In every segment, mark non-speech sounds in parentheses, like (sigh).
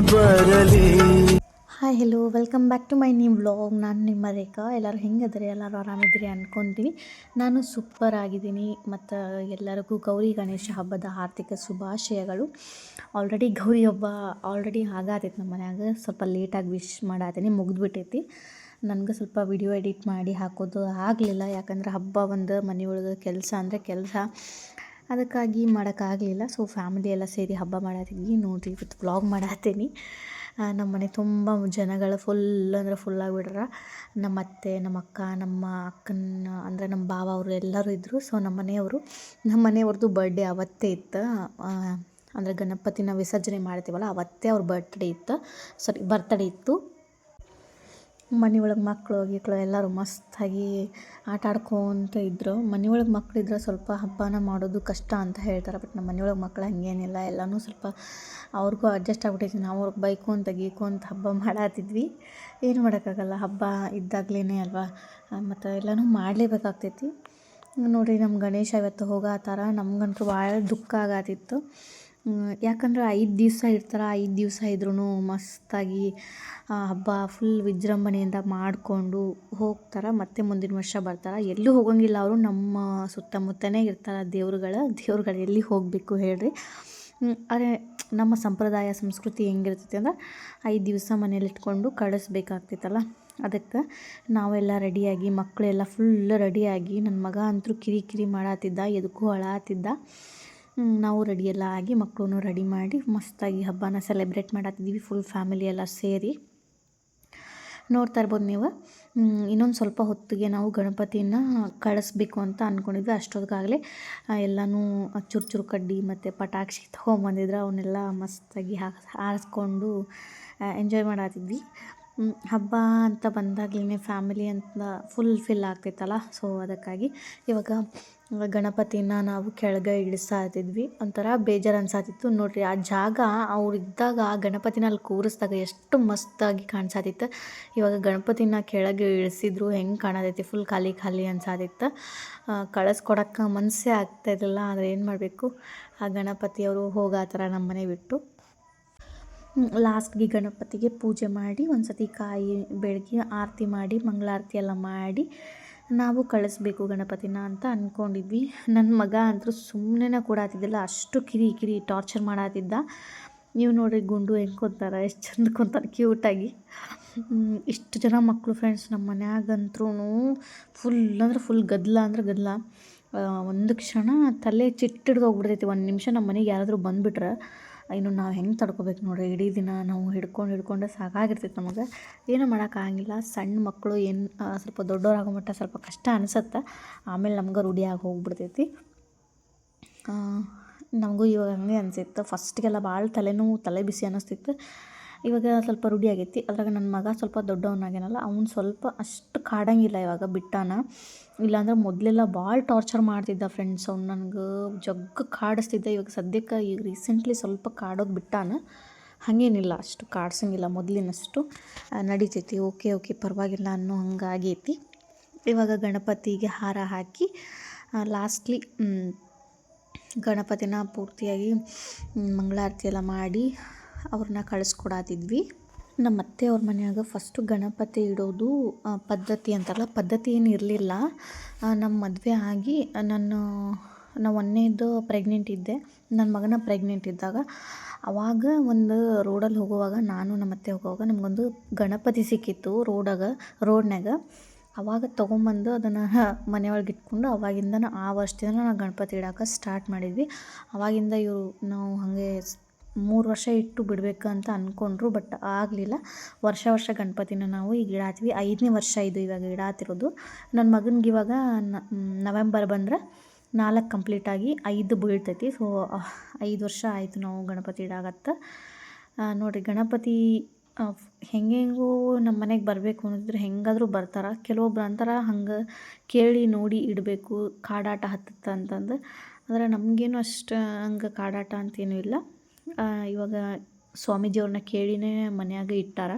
ಬರಲಿ. Hi hello welcome back to my new vlog ನಾನು ನಿಮ್ಮ ರೇಖಾ. ಎಲ್ಲರೂ ಹೆಂಗದ್ರಿ ಎಲ್ಲರೂ ಆರಾಮಿದ್ದೀರಿ ಅನ್ಕೊತೀನಿ. ನಾನು ಸೂಪರ್ ಆಗಿದ್ದೀನಿ. ಮತ್ತು ಎಲ್ಲರಿಗೂ ಗೌರಿ ಗಣೇಶ ಹಬ್ಬದ ಆರ್ಥಿಕ ಶುಭಾಶಯಗಳು. ಆಲ್ರೆಡಿ ಗೌರಿ ಹಬ್ಬ ಆಲ್ರೆಡಿ ಆಗಾತೈತೆ ನಮ್ಮ ಮನ್ಯಾಗ. ಸ್ವಲ್ಪ ಲೇಟಾಗಿ ವಿಶ್ ಮಾಡಾತೀನಿ. ಮುಗಿದ್ಬಿಟ್ಟೈತಿ. ನನಗೆ ಸ್ವಲ್ಪ ವಿಡಿಯೋ ಎಡಿಟ್ ಮಾಡಿ ಹಾಕೋದು ಆಗಲಿಲ್ಲ. ಯಾಕಂದ್ರೆ ಹಬ್ಬ ಒಂದು ಮನೆಯೊಳಗೆ ಕೆಲಸ ಅಂದರೆ ಕೆಲಸ. ಅದಕ್ಕಾಗಿ ಮಾಡೋಕ್ಕಾಗಲಿಲ್ಲ. ಸೊ ಫ್ಯಾಮಿಲಿ ಎಲ್ಲ ಸೇರಿ ಹಬ್ಬ ಮಾಡತ್ತಿದ್ವಿ ನೋಡಿರಿ, ಇವತ್ತು ವ್ಲಾಗ್ ಮಾಡತ್ತೀನಿ ನಮ್ಮ ಮನೆ ತುಂಬ ಜನಗಳು ಫುಲ್ ಅಂದ್ರೆ ಫುಲ್ ಆಗಿಬಿಟ್ರ. ನಮ್ಮ ಅತ್ತೆ ನಮ್ಮ ಅಕ್ಕ ನಮ್ಮ ಅಕ್ಕನ, ಅಂದರೆ ನಮ್ಮ ಭಾವ ಅವರು ಎಲ್ಲರೂ ಇದ್ದರು ಸೊ ನಮ್ಮ ಮನೆಯವರು ನಮ್ಮ ಮನೆಯವ್ರದ್ದು ಬರ್ಡೇ ಅವತ್ತೇ ಇತ್ತು. ಅಂದರೆ ಗಣಪತಿನ ವಿಸರ್ಜನೆ ಮಾಡ್ತೀವಲ್ಲ, ಅವತ್ತೇ ಅವ್ರ ಬರ್ತ್ಡೇ ಇತ್ತು. ಸಾರಿ ಬರ್ತಡೇ ಇತ್ತು. ಮನೆಯೊಳಗೆ ಮಕ್ಕಳು ಗಿಕ್ಳು ಎಲ್ಲರೂ ಮಸ್ತಾಗಿ ಆಟ ಆಡ್ಕೊತ ಇದ್ದರು ಮನೆ ಒಳಗೆ ಇದ್ರೆ ಸ್ವಲ್ಪ ಹಬ್ಬನ ಮಾಡೋದು ಕಷ್ಟ ಅಂತ ಹೇಳ್ತಾರೆ. ಬಟ್ ನಮ್ಮ ಮನೆಯೊಳಗೆ ಮಕ್ಳು ಹಾಗೇನಿಲ್ಲ. ಎಲ್ಲನೂ ಸ್ವಲ್ಪ ಅವ್ರಿಗೂ ಅಡ್ಜಸ್ಟ್ ಆಗ್ಬಿಟ್ಟೈತಿ ನಾವು ಅವ್ರಿಗೆ ಬೈಕೊಂತ ಗೀಕೊಂತ ಹಬ್ಬ (laughs) ಮಾಡಾತಿದ್ವಿ. ಏನು ಮಾಡೋಕ್ಕಾಗಲ್ಲ. ಹಬ್ಬ ಇದ್ದಾಗಲೇ ಅಲ್ವಾ? ಮತ್ತು ಎಲ್ಲನೂ ಮಾಡಲೇಬೇಕಾಗ್ತೈತಿ. ನೋಡಿರಿ ನಮ್ಮ ಗಣೇಶ ಇವತ್ತು ಹೋಗತ್ತಾರ ನಮಗಂತೂ ಭಾಳ ದುಃಖ ಆಗತ್ತಿತ್ತು ಯಾಕಂದ್ರೆ ಐದು ದಿವಸ ಇರ್ತಾರೆ, ಐದು ದಿವಸ ಇದ್ರೂ ಮಸ್ತಾಗಿ ಹಬ್ಬ ಫುಲ್ ವಿಜೃಂಭಣೆಯಿಂದ ಮಾಡಿಕೊಂಡು ಹೋಗ್ತಾರೆ, ಮತ್ತೆ ಮುಂದಿನ ವರ್ಷ ಬರ್ತಾರೆ. ಎಲ್ಲೂ ಹೋಗೋಂಗಿಲ್ಲ ಅವರು, ನಮ್ಮ ಸುತ್ತಮುತ್ತಲೇ ಇರ್ತಾರೆ ದೇವ್ರುಗಳ, ದೇವ್ರುಗಳು ಎಲ್ಲಿ ಹೋಗಬೇಕು ಹೇಳ್ರಿ. ಅರೆ ನಮ್ಮ ಸಂಪ್ರದಾಯ, ಸಂಸ್ಕೃತಿ ಹೆಂಗಿರ್ತೈತಿ ಅಂದ್ರೆ ಐದು ದಿವಸ ಮನೇಲಿ ಇಟ್ಕೊಂಡು ಕಳಿಸ್ಬೇಕಾಗ್ತೈತಲ್ಲ. ಅದಕ್ಕೆ ನಾವೆಲ್ಲ ರೆಡಿಯಾಗಿ ಮಕ್ಕಳೆಲ್ಲ ಫುಲ್ ರೆಡಿಯಾಗಿ ನನ್ನ ಮಗ ಅಂತೂ ಕಿರಿಕಿರಿ ಕಿರಿ ಮಾಡತ್ತಿದ್ದ ಎದಕ್ಕೂ ಅಳಾತಿದ್ದ. ನಾವು ರೆಡಿ ಎಲ್ಲ ಆಗಿ ಮಕ್ಕಳನ್ನು ರೆಡಿ ಮಾಡಿ ಮಸ್ತಾಗಿ ಹಬ್ಬನ ಸೆಲೆಬ್ರೇಟ್ ಮಾಡತ್ತಿದ್ದೀವಿ ಫುಲ್ ಫ್ಯಾಮಿಲಿ ಎಲ್ಲ ಸೇರಿ. ನೋಡ್ತಾ ಇರ್ಬೋದು ನೀವು. ಇನ್ನೊಂದು ಸ್ವಲ್ಪ ಹೊತ್ತಿಗೆ ನಾವು ಗಣಪತಿನ ಕಳಿಸ್ಬೇಕು ಅಂತ ಅಂದ್ಕೊಂಡಿದ್ವಿ ಅಷ್ಟೊತ್ತಿಗಾಗಲೇ ಎಲ್ಲನೂ ಚುರು ಚುರು ಕಡ್ಡಿ ಮತ್ತು ಪಟಾಕಿ ತೊಗೊಂಬಂದಿದ್ರೆ ಅವನ್ನೆಲ್ಲ ಮಸ್ತಾಗಿ ಹಾರಿಸ್ಕೊಂಡು ಎಂಜಾಯ್ ಮಾಡತ್ತಿದ್ವಿ ಹಬ್ಬ ಅಂತ ಬಂದಾಗ್ಲೇ ಫ್ಯಾಮಿಲಿ ಅಂತ ಫುಲ್ ಫಿಲ್ ಆಗ್ತೈತಲ್ಲ ಸೊ ಅದಕ್ಕಾಗಿ ಇವಾಗ ಗಣಪತಿನ ನಾವು ಕೆಳಗೆ ಇಳಿಸ್ತಾ ಇದ್ದಿದ್ವಿ ಒಂಥರ ಬೇಜಾರು ಅನ್ಸಾತಿತ್ತು. ನೋಡಿರಿ, ಆ ಜಾಗ ಅವ್ರು ಇದ್ದಾಗ ಗಣಪತಿನ ಅಲ್ಲಿ ಕೂರಿಸ್ದಾಗ ಎಷ್ಟು ಮಸ್ತಾಗಿ ಕಾಣಿಸಾತಿತ್ತು. ಇವಾಗ ಗಣಪತಿನ ಕೆಳಗೆ ಇಳಿಸಿದ್ರು ಹೆಂಗೆ ಕಾಣತೈತಿ? ಫುಲ್ ಖಾಲಿ ಖಾಲಿ ಅನ್ಸಾತಿತ್ತು. ಕಳಿಸ್ಕೊಡಕ್ಕೆ ಮನಸ್ಸೇ ಆಗ್ತಾಯಿರಲಿಲ್ಲ ಆದರೆ ಏನು ಮಾಡಬೇಕು? ಆ ಗಣಪತಿಯವರು ಹೋಗೋ ಥರ ನಮ್ಮನೆ ಬಿಟ್ಟು ಲಾಸ್ಟ್ಗೆ ಗಣಪತಿಗೆ ಪೂಜೆ ಮಾಡಿ ಒಂದು ಸತಿ ಕಾಯಿ ಬೆಳಗ್ಗೆ ಆರತಿ ಮಾಡಿ, ಮಂಗಳಾರತಿ ಎಲ್ಲ ಮಾಡಿ ನಾವು ಕಳಿಸ್ಬೇಕು ಗಣಪತಿನ ಅಂತ ಅಂದ್ಕೊಂಡಿದ್ವಿ ನನ್ನ ಮಗ ಅಂತೂ ಸುಮ್ಮನೆ ಕೊಡಾತಿದ್ದಿಲ್ಲ ಅಷ್ಟು ಕಿರಿ ಕಿರಿ ಟಾರ್ಚರ್ ಮಾಡಾತಿದ್ದ. ನೀವು ನೋಡಿರಿ ಗುಂಡು ಹೆಂಗೆ ಕೊತಾರೆ ಎಷ್ಟು ಚಂದ ಕೊತಾರೆ ಕ್ಯೂಟಾಗಿ ಇಷ್ಟು ಜನ ಮಕ್ಕಳು ಫ್ರೆಂಡ್ಸ್ ನಮ್ಮ ಮನ್ಯಾಗಂತೂ ಫುಲ್ ಅಂದ್ರೆ ಫುಲ್ ಗದ್ದಲ ಅಂದ್ರೆ ಗದ್ದಲ ಒಂದು ಕ್ಷಣ ತಲೆ ಚಿಟ್ಟಿಡ್ದು ಹೋಗ್ಬಿಡ್ತೈತಿ, ಒಂದು ನಿಮಿಷ ನಮ್ಮ ಮನೆಗೆ ಯಾರಾದರೂ ಬಂದುಬಿಟ್ರೆ. ಇನ್ನು ನಾವು ಹೆಂಗೆ ತಡ್ಕೋಬೇಕು ನೋಡಿರಿ? ಇಡೀ ದಿನ ನಾವು ಹಿಡ್ಕೊಂಡು ಹಿಡ್ಕೊಂಡು ಸಾಕಾಗಿರ್ತೈತೆ ನಮಗೆ. ಏನೂ ಮಾಡೋಕ್ಕಾಗಿಲ್ಲ ಸಣ್ಣ ಮಕ್ಕಳು ಏನು ಸ್ವಲ್ಪ ದೊಡ್ಡವ್ರಾಗೋ ಮಟ್ಟ ಸ್ವಲ್ಪ ಕಷ್ಟ ಅನಿಸತ್ತೆ. ಆಮೇಲೆ ನಮ್ಗೆ ರೂಢಿಯಾಗಿ ಹೋಗ್ಬಿಡ್ತೈತಿ. ನಮಗೂ ಇವಾಗ ಹಂಗೆ ಅನಿಸಿತ್ತು ಫಸ್ಟಿಗೆಲ್ಲ ಭಾಳ ತಲೆನೋವು, ತಲೆ ಬಿಸಿ ಅನ್ನಿಸ್ತಿತ್ತು ಇವಾಗ ಸ್ವಲ್ಪ ರೂಢಿ ಆಗೈತಿ. ಅದ್ರಾಗ ನನ್ನ ಮಗ ಸ್ವಲ್ಪ ದೊಡ್ಡವನಾಗೇನಲ್ಲ ಅವ್ನು ಸ್ವಲ್ಪ ಅಷ್ಟು ಕಾಡಂಗಿಲ್ಲ ಇವಾಗ ಬಿಟ್ಟಾನ. ಇಲ್ಲಾಂದ್ರೆ ಮೊದಲೆಲ್ಲ ಭಾಳ ಟಾರ್ಚರ್ ಮಾಡ್ತಿದ್ದ ಫ್ರೆಂಡ್ಸ್ ಅವ್ನು ನನಗೆ. ಜಗ್ಗ ಕಾಡಿಸ್ತಿದ್ದ. ಇವಾಗ ಸದ್ಯಕ್ಕೆ ಈಗ ರೀಸೆಂಟ್ಲಿ ಸ್ವಲ್ಪ ಕಾಡೋದು ಬಿಟ್ಟಾನ. ಹಾಗೇನಿಲ್ಲ, ಅಷ್ಟು ಕಾಡ್ಸಂಗಿಲ್ಲ ಮೊದಲಿನಷ್ಟು. ನಡೀತೈತಿ. ಓಕೆ ಓಕೆ, ಪರವಾಗಿಲ್ಲ ಅನ್ನೋ ಹಂಗಾಗೈತಿ. ಇವಾಗ ಗಣಪತಿಗೆ ಹಾರ ಹಾಕಿ ಲಾಸ್ಟ್ಲಿ ಗಣಪತಿನ ಪೂರ್ತಿಯಾಗಿ ಮಂಗಳಾರತಿ ಎಲ್ಲ ಮಾಡಿ ಅವ್ರನ್ನ ಕಳಿಸ್ಕೊಡಾತಿದ್ವಿ. ನಮ್ಮ ಅತ್ತೆ ಅವ್ರ ಮನೆಯಾಗ ಫಸ್ಟು ಗಣಪತಿ ಇಡೋದು ಪದ್ಧತಿ ಅಂತಾರಲ್ಲ ಪದ್ಧತಿ ಏನು ಇರಲಿಲ್ಲ. ನಮ್ಮ ಮದುವೆ ಆಗಿ ನಾನು ನಾ ಒಂದನೇದು ಪ್ರೆಗ್ನೆಂಟ್ ಇದ್ದೆ. ನನ್ನ ಮಗನ ಪ್ರೆಗ್ನೆಂಟ್ ಇದ್ದಾಗ, ಅವಾಗ ಒಂದು ರೋಡಲ್ಲಿ ಹೋಗುವಾಗ ನಾನು ನಮ್ಮ ಅತ್ತೆ ಹೋಗುವಾಗ ನಮಗೊಂದು ಗಣಪತಿ ಸಿಕ್ಕಿತ್ತು ರೋಡಾಗ ರೋಡ್ನಾಗ ಅವಾಗ ತೊಗೊಂಬಂದು ಅದನ್ನು (laughs) ಮನೆಯೊಳಗೆ ಇಟ್ಕೊಂಡು ಅವಾಗಿಂದ ಆ ವರ್ಷದಿಂದ ನಾವು ಗಣಪತಿ ಇಡೋಕೆ ಸ್ಟಾರ್ಟ್ ಮಾಡಿದ್ವಿ. ಅವಾಗಿಂದ ಇವರು, ನಾವು ಹಾಗೆ ಮೂರು ವರ್ಷ ಇಟ್ಟು ಬಿಡಬೇಕು ಅಂತ ಅಂದ್ಕೊಂಡ್ರು ಬಟ್ ಆಗಲಿಲ್ಲ. ವರ್ಷ ವರ್ಷ ಗಣಪತಿನ ನಾವು ಈಗ ಇಡಾತ್ವಿ. ಐದನೇ ವರ್ಷ ಇದು ಇವಾಗ ಇಡಾತಿರೋದು. ನನ್ನ ಮಗನಿಗೆ ಇವಾಗ ನವೆಂಬರ್ ಬಂದ್ರೆ ನಾಲ್ಕು ಕಂಪ್ಲೀಟಾಗಿ ಐದು ಬೀಳ್ತೈತಿ. ಸೊ ಐದು ವರ್ಷ ಆಯಿತು ನಾವು ಗಣಪತಿ ಇಡಾಗತ್ತ ನೋಡಿರಿ ಗಣಪತಿ ಹೆಂಗೆಂಗೂ ನಮ್ಮ ಮನೆಗೆ ಬರಬೇಕು ಅನ್ನೋದಿದ್ರೆ ಹೆಂಗಾದರೂ ಬರ್ತಾರೆ. ಕೆಲವೊಬ್ರು ಅಂತಾರೆ, ಹಂಗೆ ಕೇಳಿ ನೋಡಿ ಇಡಬೇಕು, ಕಾಡಾಟ ಹತ್ತತ್ತ ಅಂತಂದು. ಆದರೆ ನಮಗೇನು ಅಷ್ಟು ಹಂಗೆ ಕಾಡಾಟ ಅಂತೇನೂ ಇಲ್ಲ. ಇವಾಗ ಸ್ವಾಮೀಜಿಯವ್ರನ್ನ ಕೇಳಿನೇ ಮನ್ಯಾಗ ಇಟ್ಟಾರ.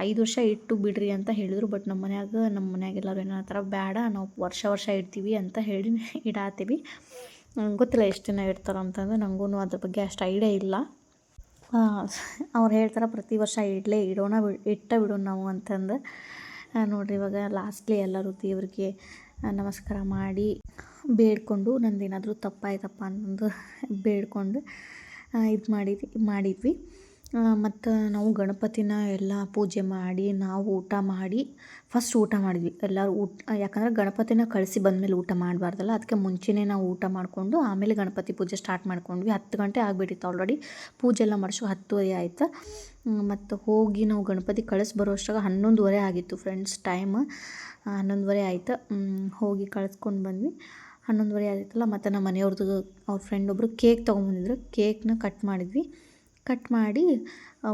ಐದು ವರ್ಷ ಇಟ್ಟು ಬಿಡ್ರಿ ಅಂತ ಹೇಳಿದರು, ಬಟ್ ನಮ್ಮ ಮನ್ಯಾಗ ನಮ್ಮ ಮನ್ಯಾಗ ಏನೋ ಥರ ಬೇಡ ನಾವು ವರ್ಷ ವರ್ಷ ಇಡ್ತೀವಿ ಅಂತ ಹೇಳಿ (laughs) ಇಡಾತೀವಿ. ಗೊತ್ತಿಲ್ಲ ಎಷ್ಟು ದಿನ ಇಡ್ತಾರೆ ಅಂತಂದ್ರೆ ನನಗೂ ಅದ್ರ ಬಗ್ಗೆ ಅಷ್ಟು ಐಡಿಯಾ ಇಲ್ಲ. ಅವ್ರು ಹೇಳ್ತಾರೆ ಪ್ರತಿ ವರ್ಷ ಇಡಲೇ, ಇಡೋಣ ಬಿ ಇಟ್ಟ ಬಿಡೋಣ ನಾವು ಅಂತಂದು. ನೋಡಿರಿ ಇವಾಗ ಲಾಸ್ಟ್ಲಿ ಎಲ್ಲರೂ ದೇವ್ರಿಗೆ ನಮಸ್ಕಾರ ಮಾಡಿ ಬೇಡಿಕೊಂಡು ನಂದೇನಾದರೂ ತಪ್ಪಾಯ್ತಪ್ಪ ಅಂತಂದು (laughs) ಬೇಡಿಕೊಂಡು ಇದು ಮಾಡಿದ್ವಿ. ಮಾಡಿದ್ವಿ ಮತ್ತು ನಾವು ಗಣಪತಿನ ಎಲ್ಲ ಪೂಜೆ ಮಾಡಿ, ನಾವು ಊಟ ಮಾಡಿ ಫಸ್ಟ್ ಊಟ ಮಾಡಿದ್ವಿ. ಎಲ್ಲರೂ ಊಟ, ಯಾಕಂದರೆ ಗಣಪತಿನ ಕಳಿಸಿ ಬಂದಮೇಲೆ ಊಟ ಮಾಡಬಾರ್ದಲ್ಲ, ಅದಕ್ಕೆ ಮುಂಚೆನೇ ನಾವು ಊಟ ಮಾಡಿಕೊಂಡು ಆಮೇಲೆ ಗಣಪತಿ ಪೂಜೆ ಸ್ಟಾರ್ಟ್ ಮಾಡ್ಕೊಂಡ್ವಿ. ಹತ್ತು ಗಂಟೆ ಆಗಿಬಿಟ್ಟಿತ್ತು ಆಲ್ರೆಡಿ ಪೂಜೆ ಎಲ್ಲ ಮಾಡಿಸೋ ಹತ್ತುವರೆ ಆಯಿತು. ಮತ್ತು ಹೋಗಿ ನಾವು ಗಣಪತಿ ಕಳಿಸಿ ಬರೋ ಅಷ್ಟಾಗ ಹನ್ನೊಂದುವರೆ ಆಗಿತ್ತು ಫ್ರೆಂಡ್ಸ್ ಟೈಮ್ ಹನ್ನೊಂದುವರೆ ಆಯಿತು. ಹೋಗಿ ಕಳಿಸ್ಕೊಂಡು ಬಂದ್ವಿ. ಹನ್ನೊಂದುವರೆ ಆಗಿತ್ತಲ್ಲ ಮತ್ತು ನಮ್ಮ ಮನೆಯವ್ರದ್ದು ಅವ್ರ ಫ್ರೆಂಡ್ ಒಬ್ಬರು ಕೇಕ್ ತೊಗೊಂಬಂದಿದ್ರು. ಕೇಕ್ನ ಕಟ್ ಮಾಡಿದ್ವಿ. ಕಟ್ ಮಾಡಿ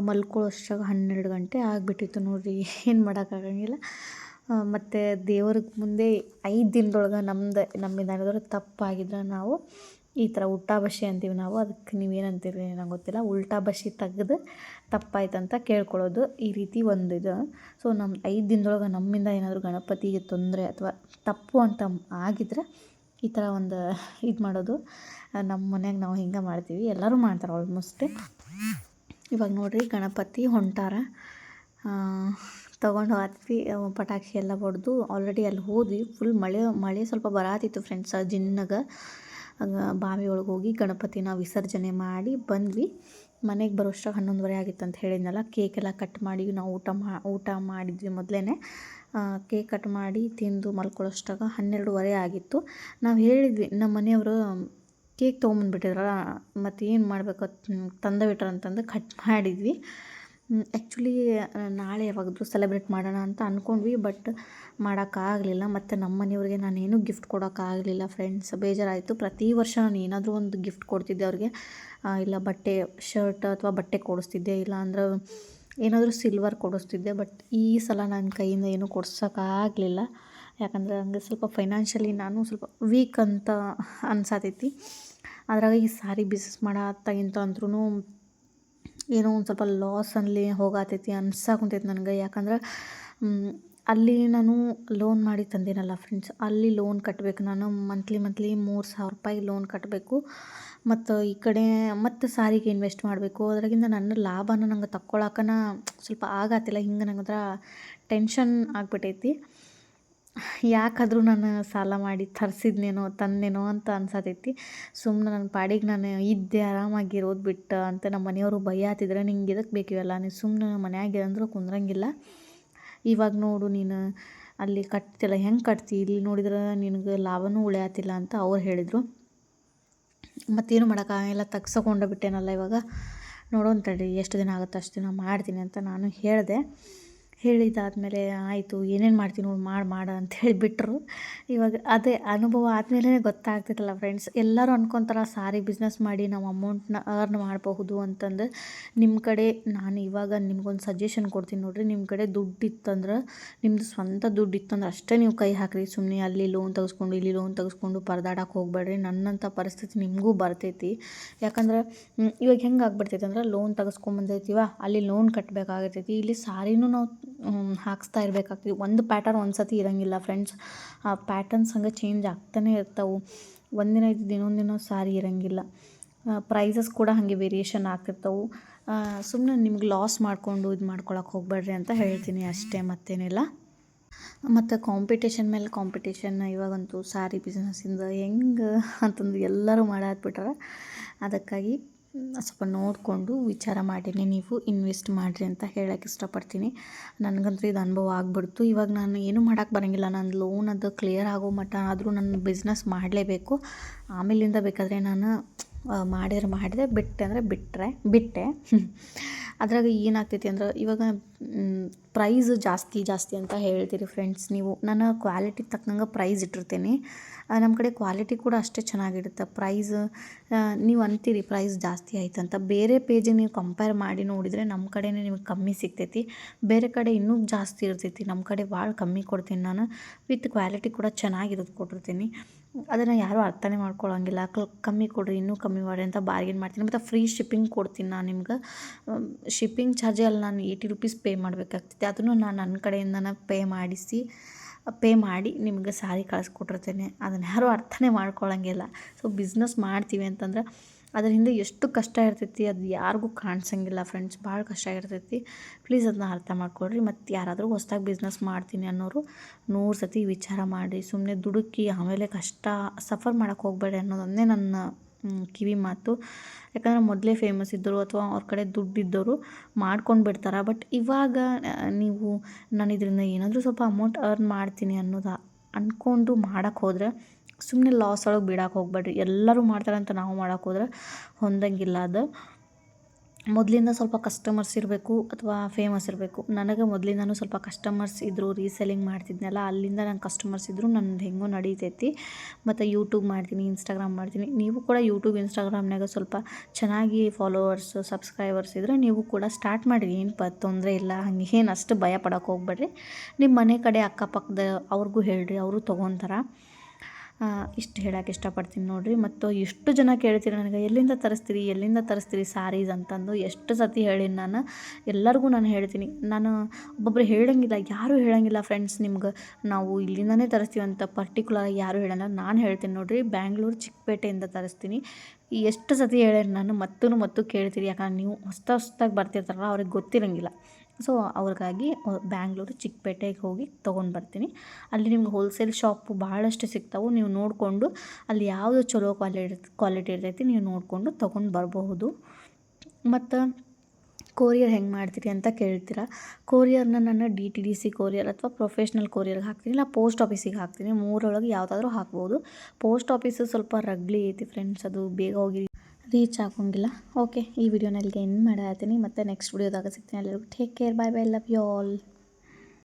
ಮಲ್ಕೊಳ್ಳೋ ಅಷ್ಟ್ರಾಗ ಹನ್ನೆರಡು ಗಂಟೆ ಆಗಿಬಿಟ್ಟಿತ್ತು ನೋಡಿರಿ. ಏನು ಮಾಡೋಕ್ಕಾಗಂಗಿಲ್ಲ ಮತ್ತು ದೇವ್ರಿಗೆ ಮುಂದೆ ಐದು ದಿನದೊಳಗೆ ನಮ್ದು ನಮ್ಮಿಂದ ಏನಾದರೂ ತಪ್ಪಾಗಿದ್ರೆ ನಾವು ಈ ಥರ ಉಲ್ಟಾ ಬಶಿ ಅಂತೀವಿ ನಾವು. ಅದಕ್ಕೆ ನೀವೇನು ಅಂತೀರಿ ನಂಗೆ ಗೊತ್ತಿಲ್ಲ. ಉಲ್ಟಾ ಬಶಿ ತೆಗ್ದು ತಪ್ಪಾಯ್ತಂತ ಕೇಳ್ಕೊಳ್ಳೋದು ಈ ರೀತಿ ಒಂದು ಇದು. ಸೊ ನಮ್ಮ ಐದು ದಿನದೊಳಗೆ ನಮ್ಮಿಂದ ಏನಾದರೂ ಗಣಪತಿಗೆ ತೊಂದರೆ ಅಥವಾ ತಪ್ಪು ಅಂತ ಆಗಿದ್ರೆ ಈ ಥರ ಒಂದು ಇದು ಮಾಡೋದು. ನಮ್ಮ ಮನ್ಯಾಗ ನಾವು ಹಿಂಗೆ ಮಾಡ್ತೀವಿ. ಎಲ್ಲರೂ ಮಾಡ್ತಾರೆ ಆಲ್ಮೋಸ್ಟ್ ಇವಾಗ ನೋಡಿರಿ ಗಣಪತಿ ಹೊಂಟಾರ. ತೊಗೊಂಡು ಹೋದ್ವಿ ಪಟಾಕಿ ಎಲ್ಲ ಹೊಡೆದು ಆಲ್ರೆಡಿ ಅಲ್ಲಿ ಹೋದ್ವಿ. ಫುಲ್ ಮಳೆ ಮಳೆ ಸ್ವಲ್ಪ ಬರಾತಿತ್ತು ಫ್ರೆಂಡ್ಸ್ ಜಿನ್ನಾಗ. ಬಾವಿ ಒಳಗೆ ಹೋಗಿ ಗಣಪತಿನ ವಿಸರ್ಜನೆ ಮಾಡಿ ಬಂದ್ವಿ. ಮನೆಗೆ ಬರೋಷ್ಟ್ರಾಗ ಹನ್ನೊಂದುವರೆ ಆಗಿತ್ತು ಅಂತ ಹೇಳಿದ್ನಲ್ಲ ಕೇಕ್ ಎಲ್ಲ ಕಟ್ ಮಾಡಿ ನಾವು ಊಟ ಮಾ, ಊಟ ಮಾಡಿದ್ವಿ ಮೊದಲೇ ಕೇಕ್ ಕಟ್ ಮಾಡಿ ತಿಂದು ಮಲ್ಕೊಳ್ಳೋಷ್ಟಾಗ ಹನ್ನೆರಡುವರೆ ಆಗಿತ್ತು. ನಾವು ಹೇಳಿದ್ವಿ, ನಮ್ಮ ಮನೆಯವರು ಕೇಕ್ ತೊಗೊಂಬಂದ್ಬಿಟ್ಟಿದ್ರಲ್ಲ, ಮತ್ತು ಏನು ಮಾಡಬೇಕು ತಂದು ಬಿಟ್ರು ಅಂತಂದು ಕಟ್ ಮಾಡಿದ್ವಿ. ಆ್ಯಕ್ಚುಲಿ ನಾಳೆ ಯಾವಾಗಲೂ ಸೆಲೆಬ್ರೇಟ್ ಮಾಡೋಣ ಅಂತ ಅಂದ್ಕೊಂಡ್ವಿ ಬಟ್ ಮಾಡೋಕ್ಕಾಗಲಿಲ್ಲ ಮತ್ತು ನಮ್ಮ ಮನೆಯವ್ರಿಗೆ ನಾನೇನು ಗಿಫ್ಟ್ ಕೊಡೋಕ್ಕಾಗಲಿಲ್ಲ ಫ್ರೆಂಡ್ಸ್ ಬೇಜಾರಾಯಿತು. ಪ್ರತಿ ವರ್ಷ ನಾನು ಏನಾದರೂ ಒಂದು ಗಿಫ್ಟ್ ಕೊಡ್ತಿದ್ದೆ ಅವ್ರಿಗೆ. ಇಲ್ಲ ಬಟ್ಟೆ ಶರ್ಟ್ ಅಥವಾ ಬಟ್ಟೆ ಕೊಡಿಸ್ತಿದ್ದೆ, ಇಲ್ಲ ಅಂದ್ರೆ ಏನಾದರೂ ಸಿಲ್ವರ್ ಕೊಡಿಸ್ತಿದ್ದೆ ಬಟ್ ಈ ಸಲ ನನ್ನ ಕೈಯಿಂದ ಏನೂ ಕೊಡ್ಸೋಕ್ಕಾಗಲಿಲ್ಲ ಯಾಕಂದ್ರೆ ನನಗೆ ಸ್ವಲ್ಪ ಫೈನಾನ್ಷಿಯಲಿ ನಾನು ಸ್ವಲ್ಪ ವೀಕ್ ಅಂತ ಅನ್ಸಾತೈತಿ. ಅದ್ರಾಗ ಈ ಸಾರಿ ಬಿಸ್ನೆಸ್ ಮಾಡತ್ತಾಗಿಂತ ಅಂದ್ರೂ ಏನೋ ಒಂದು ಸ್ವಲ್ಪ ಲಾಸಲ್ಲಿ ಹೋಗತೈತಿ ಅನ್ಸಾಕುಂತೈತಿ ನನಗೆ. ಯಾಕಂದ್ರೆ ಅಲ್ಲಿ ನಾನು ಲೋನ್ ಮಾಡಿ ತಂದೇನಲ್ಲ ಫ್ರೆಂಡ್ಸ್ ಅಲ್ಲಿ ಲೋನ್ ಕಟ್ಟಬೇಕು ನಾನು ಮಂತ್ಲಿ ಮಂತ್ಲಿ ಮೂರು ಸಾವಿರ ರೂಪಾಯಿ ಲೋನ್ ಕಟ್ಟಬೇಕು ಮತ್ತು ಈ ಕಡೆ ಮತ್ತು ಸಾರಿಗೆ ಇನ್ವೆಸ್ಟ್ ಮಾಡಬೇಕು. ಅದ್ರಾಗಿಂದ ನನ್ನ ಲಾಭನ ನಂಗೆ ತಕ್ಕೊಳಕನ ಸ್ವಲ್ಪ ಆಗತ್ತಿಲ್ಲ ಹಿಂಗೆ ನಂಗೆ ಟೆನ್ಷನ್ ಆಗ್ಬಿಟ್ಟೈತಿ ಯಾಕಾದರೂ ನಾನು ಸಾಲ ಮಾಡಿ ತರಿಸಿದ್ನೇನೋ ತಂದೇನೋ ಅಂತ ಅನ್ಸತೈತಿ. ಸುಮ್ಮನೆ ನನ್ನ ಪಾಡಿಗೆ ನಾನು ಇದ್ದೆ ಆರಾಮಾಗಿರೋದು ಬಿಟ್ಟು ಅಂತ ನಮ್ಮ ಮನೆಯವರು ಬೈಯಾತಿದ್ರೆ ನಿಂಗೆ ಇದಕ್ಕೆ ಬೇಕಿವಲ್ಲ ನೀನು ಸುಮ್ಮನೆ ಮನೆಯಾಗೆ ಅಂದ್ರೆ ಕುಂದ್ರಂಗಿಲ್ಲ. ಇವಾಗ ನೋಡು ನೀನು ಅಲ್ಲಿ ಕಟ್ತಿಲ್ಲ ಹೆಂಗೆ ಕಟ್ತಿ? ಇಲ್ಲಿ ನೋಡಿದ್ರೆ ನಿನಗೆ ಲಾಭನೂ ಉಳಿಯತ್ತಿಲ್ಲ ಅಂತ ಅವ್ರು ಹೇಳಿದರು. ಮತ್ತೇನು ಮಾಡೋಕ್ಕಾಗಿಲ್ಲ ತಗ್ಸಕೊಂಡು ಬಿಟ್ಟೇನಲ್ಲ ಇವಾಗ. ನೋಡೋಣ ತಡಿ, ಎಷ್ಟು ದಿನ ಆಗುತ್ತೆ ಅಷ್ಟು ದಿನ ಮಾಡ್ತೀನಿ ಅಂತ ನಾನು ಹೇಳಿದೆ. ಹೇಳಿದ್ದಾದಮೇಲೆ ಆಯಿತು, ಏನೇನು ಮಾಡ್ತೀನಿ ನೋಡಿ ಮಾಡಿ, ಮಾಡು ಅಂತ ಹೇಳಿಬಿಟ್ರು. ಇವಾಗ ಅದೇ ಅನುಭವ ಆದಮೇಲೆ ಗೊತ್ತಾಗ್ತಿತ್ತಲ್ಲ ಫ್ರೆಂಡ್ಸ್ ಎಲ್ಲರೂ ಅನ್ಕೊತಾರೆ, ಸಾರಿ ಬಿಸ್ನೆಸ್ ಮಾಡಿ ನಾವು ಅಮೌಂಟ್ನ ಅರ್ನ್ ಮಾಡಬಹುದು ಅಂತಂದು. ನಿಮ್ಮ ಕಡೆ ನಾನು ಇವಾಗ ನಿಮ್ಗೊಂದು ಸಜೆಷನ್ ಕೊಡ್ತೀನಿ ನೋಡಿರಿ. ನಿಮ್ಮ ಕಡೆ ದುಡ್ಡು ಇತ್ತಂದ್ರೆ ನಿಮ್ಮದು ಸ್ವಂತ ದುಡ್ಡು ಇತ್ತಂದ್ರೆ ಅಷ್ಟೇ ನೀವು ಕೈ ಹಾಕಿರಿ. ಸುಮ್ಮನೆ ಅಲ್ಲಿ ಲೋನ್ ತೆಗೆಸ್ಕೊಂಡು, ಇಲ್ಲಿ ಲೋನ್ ತೆಗೆಸ್ಕೊಂಡು ಪರದಾಡಕ್ಕೆ ಹೋಗ್ಬೇಡ್ರಿ. ನನ್ನಂಥ ಪರಿಸ್ಥಿತಿ ನಿಮಗೂ ಬರ್ತೈತಿ. ಯಾಕಂದ್ರೆ ಇವಾಗ ಹೆಂಗೆ ಆಗ್ಬಿಡ್ತೈತೆ ಅಂದ್ರೆ ಲೋನ್ ತೆಗೆಸ್ಕೊಂಬಂದೈತಿವ? ಅಲ್ಲಿ ಲೋನ್ ಕಟ್ಟಬೇಕಾಗತ್ತೈತಿ ಇಲ್ಲಿ ಸಾರಿನೂ ನಾವು ಹಾಕ್ಸ್ತಾ ಇರಬೇಕಾಗ್ತದೆ. ಒಂದು ಪ್ಯಾಟರ್ನ್ ಒಂದು ಸತಿ ಇರೋಂಗಿಲ್ಲ ಫ್ರೆಂಡ್ಸ್ ಆ ಪ್ಯಾಟರ್ನ್ಸ್ ಹಂಗೆ ಚೇಂಜ್ ಆಗ್ತಾನೆ ಇರ್ತವೆ. ಒಂದಿನ ಇದು ದಿನೊಂದು ದಿನ ಸಾರಿ ಇರೋಂಗಿಲ್ಲ. ಪ್ರೈಸಸ್ ಕೂಡ ಹಾಗೆ ವೇರಿಯೇಷನ್ ಆಗ್ತಿರ್ತವೆ. ಸುಮ್ಮನೆ ನಿಮ್ಗೆ ಲಾಸ್ ಮಾಡಿಕೊಂಡು ಇದು ಮಾಡ್ಕೊಳಕ್ಕೆ ಹೋಗಬೇಡ್ರಿ ಅಂತ ಹೇಳ್ತೀನಿ ಅಷ್ಟೇ, ಮತ್ತೇನಿಲ್ಲ. ಮತ್ತು ಕಾಂಪಿಟೇಷನ್ ಮೇಲೆ ಕಾಂಪಿಟೇಷನ್ ಇವಾಗಂತೂ ಸಾರಿ ಬಿಸ್ನೆಸ್ಸಿಂದ ಹೆಂಗೆ ಅಂತಂದು ಎಲ್ಲರೂ ಮಾಡಾಕ್ಬಿಟ್ರೆ ಅದಕ್ಕಾಗಿ ಸ್ವಲ್ಪ ನೋಡಿಕೊಂಡು ವಿಚಾರ ಮಾಡಿರಿ ನೀವು ಇನ್ವೆಸ್ಟ್ ಮಾಡಿರಿ ಅಂತ ಹೇಳೋಕ್ಕೆ ಇಷ್ಟಪಡ್ತೀನಿ. ನನಗಂತೂ ಇದು ಅನುಭವ ಆಗ್ಬಿಡ್ತು. ಇವಾಗ ನಾನು ಏನು ಮಾಡೋಕ್ಕೆ ಬರೋಂಗಿಲ್ಲ. ನನ್ನ ಲೋನ್ ಅದು ಕ್ಲಿಯರ್ ಆಗೋ ಮಟ್ಟ ಆದರೂ ನನ್ನ ಬಿಸ್ನೆಸ್ ಮಾಡಲೇಬೇಕು. ಆಮೇಲಿಂದ ಬೇಕಾದರೆ ನಾನು ಮಾಡಿದ್ರೆ ಮಾಡಿದೆ, ಬಿಟ್ಟೆ ಅಂದರೆ ಬಿಟ್ಟರೆ ಬಿಟ್ಟೆ. (laughs) ಅದ್ರಾಗ ಏನಾಗ್ತೈತಿ ಅಂದ್ರೆ ಇವಾಗ ಪ್ರೈಸ್ ಜಾಸ್ತಿ ಜಾಸ್ತಿ ಅಂತ ಹೇಳ್ತೀರಿ ಫ್ರೆಂಡ್ಸ್ ನೀವು. ನಾನು ಕ್ವಾಲಿಟಿ ತಕ್ಕಂಗೆ ಪ್ರೈಸ್ ಇಟ್ಟಿರ್ತೀನಿ. ನಮ್ಮ ಕಡೆ ಕ್ವಾಲಿಟಿ ಕೂಡ ಅಷ್ಟೇ ಚೆನ್ನಾಗಿರುತ್ತೆ. ಪ್ರೈಸ್ ನೀವು ಅಂತೀರಿ ಪ್ರೈಸ್ ಜಾಸ್ತಿ ಆಯ್ತು ಅಂತ. ಬೇರೆ ಪೇಜಿಗೆ ನೀವು ಕಂಪೇರ್ ಮಾಡಿ ನೋಡಿದರೆ ನಮ್ಮ ಕಡೆನೇ ನಿಮಗೆ ಕಮ್ಮಿ ಸಿಗ್ತೈತಿ. ಬೇರೆ ಕಡೆ ಇನ್ನೂ ಜಾಸ್ತಿ ಇರ್ತೈತಿ. ನಮ್ಮ ಕಡೆ ಭಾಳ ಕಮ್ಮಿ ಕೊಡ್ತೀನಿ ನಾನು. ವಿತ್ ಕ್ವಾಲಿಟಿ ಕೂಡ ಚೆನ್ನಾಗಿರೋದು ಕೊಟ್ಟಿರ್ತೀನಿ. ಅದನ್ನು ಯಾರೂ ಅರ್ಥನೇ ಮಾಡ್ಕೊಳ್ಳೋಂಗಿಲ್ಲ ಕಮ್ಮಿ ಕೊಡಿರಿ, ಇನ್ನೂ ಕಮ್ಮಿ ಮಾಡಿರಿ ಅಂತ ಬಾರ್ಗೇನ್ ಮಾಡ್ತೀನಿ. ಮತ್ತು ಫ್ರೀ ಶಿಪ್ಪಿಂಗ್ ಕೊಡ್ತೀನಿ ನಾನು ನಿಮ್ಗೆ. ಶಿಪ್ಪಿಂಗ್ ಚಾರ್ಜಲ್ಲಿ ನಾನು ಏಯ್ಟಿ ರುಪೀಸ್ ಪೇ ಮಾಡಬೇಕಾಗ್ತೈತೆ. ಅದನ್ನು ನಾನು ನನ್ನ ಕಡೆಯಿಂದನೇ ಪೇ ಮಾಡಿಸಿ ಪೇ ಮಾಡಿ ನಿಮ್ಗೆ ಸಾರಿ ಕಳಿಸ್ಕೊಟ್ಟಿರ್ತೇನೆ. ಅದನ್ನು ಯಾರೂ ಅರ್ಥನೇ ಮಾಡ್ಕೊಳ್ಳೋಂಗಿಲ್ಲ ಸೊ ಬಿಸ್ನೆಸ್ ಮಾಡ್ತೀವಿ ಅಂತಂದ್ರೆ ಅದ್ರ ಹಿಂದೆ ಎಷ್ಟು ಕಷ್ಟ ಇರ್ತೈತಿ, ಅದು ಯಾರಿಗೂ ಕಾಣಿಸಂಗಿಲ್ಲ ಫ್ರೆಂಡ್ಸ್ ಭಾಳ ಕಷ್ಟ ಇರ್ತೈತಿ. ಪ್ಲೀಸ್ ಅದನ್ನ ಅರ್ಥ ಮಾಡ್ಕೊಳ್ರಿ. ಮತ್ತು ಯಾರಾದರೂ ಹೊಸ್ದಾಗಿ ಬಿಸ್ನೆಸ್ ಮಾಡ್ತೀನಿ ಅನ್ನೋರು ನೂರು ಸತಿ ವಿಚಾರ ಮಾಡಿ ಸುಮ್ಮನೆ ದುಡುಕಿ ಆಮೇಲೆ ಕಷ್ಟ ಸಫರ್ ಮಾಡೋಕ್ಕೆ ಹೋಗಬೇಡಿ ಅನ್ನೋದನ್ನೇ ನನ್ನ ಕಿವಿ ಮಾತು. ಯಾಕಂದರೆ ಮೊದಲೇ ಫೇಮಸ್ ಇದ್ದರು ಅಥವಾ ಅವ್ರ ಕಡೆ ದುಡ್ಡಿದ್ದವರು ಮಾಡ್ಕೊಂಡು ಬಿಡ್ತಾರೆ. ಬಟ್ ಇವಾಗ ನೀವು, ನಾನು ಇದರಿಂದ ಏನಾದರೂ ಸ್ವಲ್ಪ ಅಮೌಂಟ್ ಅರ್ನ್ ಮಾಡ್ತೀನಿ ಅನ್ನೋದು? ಅಂದ್ಕೊಂಡು ಮಾಡೋಕ್ಕೆ ಹೋದ್ರೆ ಸುಮ್ಮನೆ ಲಾಸ್ ಒಳಗೆ ಬೀಳಕ್ಕೆ ಹೋಗಬೇಡ್ರಿ. ಎಲ್ಲರೂ ಮಾಡ್ತಾರೆ ಅಂತ ನಾವು ಮಾಡೋಕ್ಕೆ ಹೋದ್ರೆ ಹೊಂದಂಗಿಲ್ಲ ಅದು. ಮೊದಲಿಂದ ಸ್ವಲ್ಪ ಕಸ್ಟಮರ್ಸ್ ಇರಬೇಕು ಅಥವಾ ಫೇಮಸ್ ಇರಬೇಕು. ನನಗೆ ಮೊದಲಿಂದನೂ ಸ್ವಲ್ಪ ಕಸ್ಟಮರ್ಸ್ ಇದ್ದರು ರೀಸೆಲ್ಲಿಂಗ್ ಮಾಡ್ತಿದ್ನಲ್ಲ, ಅಲ್ಲಿಂದ ನಂಗೆ ಕಸ್ಟಮರ್ಸ್ ಇದ್ದರು ನಂದು ಹೆಂಗೋ ನಡೀತೈತಿ. ಮತ್ತು ಯೂಟ್ಯೂಬ್ ಮಾಡ್ತೀನಿ ಇನ್ಸ್ಟಾಗ್ರಾಮ್ ಮಾಡ್ತೀನಿ. ನೀವು ಕೂಡ ಯೂಟ್ಯೂಬ್ ಇನ್ಸ್ಟಾಗ್ರಾಮ್ನಾಗ ಸ್ವಲ್ಪ ಚೆನ್ನಾಗಿ ಫಾಲೋವರ್ಸ್ ಸಬ್ಸ್ಕ್ರೈಬರ್ಸ್ ಇದ್ದರೆ ನೀವು ಕೂಡ ಸ್ಟಾರ್ಟ್ ಮಾಡಿ. ಏನು ಪ ತೊಂದರೆ ಇಲ್ಲ, ಹಂಗೆ ಏನು ಅಷ್ಟು ಭಯ ಪಡೋಕೆ ಹೋಗ್ಬೇಡ್ರಿ. ನಿಮ್ಮ ಮನೆ ಕಡೆ ಅಕ್ಕಪಕ್ಕದ ಅವ್ರಿಗೂ ಹೇಳ್ರಿ, ಅವರು ತೊಗೊತಾರ. ಇಷ್ಟು ಹೇಳಕ್ಕೆ ಇಷ್ಟಪಡ್ತೀನಿ ನೋಡಿರಿ. ಮತ್ತು ಎಷ್ಟು ಜನ ಕೇಳ್ತೀರಿ ನನಗೆ, ಎಲ್ಲಿಂದ ತರಿಸ್ತೀರಿ ಎಲ್ಲಿಂದ ತರಿಸ್ತೀರಿ ಸಾರೀಸ್ ಅಂತಂದು ಎಷ್ಟು ಸತಿ ಹೇಳೀನಿ ನಾನು. ಎಲ್ಲರಿಗೂ ನಾನು ಹೇಳ್ತೀನಿ. ನಾನು ಒಬ್ಬೊಬ್ರು ಹೇಳಂಗಿಲ್ಲ, ಯಾರೂ ಹೇಳಂಗಿಲ್ಲ ಫ್ರೆಂಡ್ಸ್ ನಿಮ್ಗೆ. ನಾವು ಇಲ್ಲಿಂದನೇ ತರಿಸ್ತೀವಿ ಅಂತ ಪರ್ಟಿಕ್ಯುಲರ್ ಯಾರೂ ಹೇಳಲ್ಲ. ನಾನು ಹೇಳ್ತೀನಿ ನೋಡಿರಿ, ಬ್ಯಾಂಗ್ಳೂರು ಚಿಕ್ಕಪೇಟೆಯಿಂದ ತರಿಸ್ತೀನಿ. ಎಷ್ಟು ಸತಿ ಹೇಳೇನಿ ನಾನು ಮತ್ತೂ ಮತ್ತು ಕೇಳ್ತೀರಿ. ಯಾಕಂದ್ರೆ ನೀವು ಹೊಸ ಹೊಸ್ದಾಗಿ ಬರ್ತಿರ್ತಾರಲ್ಲ, ಅವ್ರಿಗೆ ಗೊತ್ತಿರಂಗಿಲ್ಲ. ಸೊ ಅವ್ರಿಗಾಗಿ ಬ್ಯಾಂಗ್ಳೂರು ಚಿಕ್ಕಪೇಟೆಗೆ ಹೋಗಿ ತೊಗೊಂಡು ಬರ್ತೀನಿ. ಅಲ್ಲಿ ನಿಮ್ಗೆ ಹೋಲ್ಸೇಲ್ ಶಾಪು ಭಾಳಷ್ಟು ಸಿಗ್ತಾವೆ, ನೀವು ನೋಡಿಕೊಂಡು ಅಲ್ಲಿ ಯಾವುದು ಚಲೋ ಕ್ವಾಲಿಟಿ ಕ್ವಾಲಿಟಿ ಇರ್ತೈತಿ ನೀವು ನೋಡಿಕೊಂಡು ತೊಗೊಂಡು ಬರಬಹುದು. ಮತ್ತು ಕೊರಿಯರ್ ಹೆಂಗೆ ಮಾಡ್ತೀರಿ ಅಂತ ಕೇಳ್ತೀರ? ಕೊರಿಯರ್ನ ನಾನು D T D C courier ಅಥವಾ ಪ್ರೊಫೆಷ್ನಲ್ ಕೊರಿಯರ್ಗೆ ಹಾಕ್ತೀನಿ, ಇಲ್ಲ ಪೋಸ್ಟ್ ಆಫೀಸಿಗೆ ಹಾಕ್ತೀನಿ. ಮೂರೊಳಗೆ ಯಾವುದಾದ್ರೂ ಹಾಕ್ಬೋದು. ಪೋಸ್ಟ್ ಆಫೀಸು ಸ್ವಲ್ಪ ರಗ್ಲಿ ಐತಿ ಫ್ರೆಂಡ್ಸ್ ಅದು, ಬೇಗ ಹೋಗಿ ರೀಚ್ ಆಗೋಂಗಿಲ್ಲ. ಓಕೆ ಈ ವಿಡಿಯೋನಲ್ಲಿ ಇಲ್ಲಿಗೆ ಎಂಡ್ ಮಾಡತ್ತೀನಿ ಮತ್ತು ನೆಕ್ಸ್ಟ್ ವಿಡಿಯೋದಾಗ ಸಿಗ್ತೀನಿ. ಎಲ್ಲರಿಗೂ take care bye bye love you all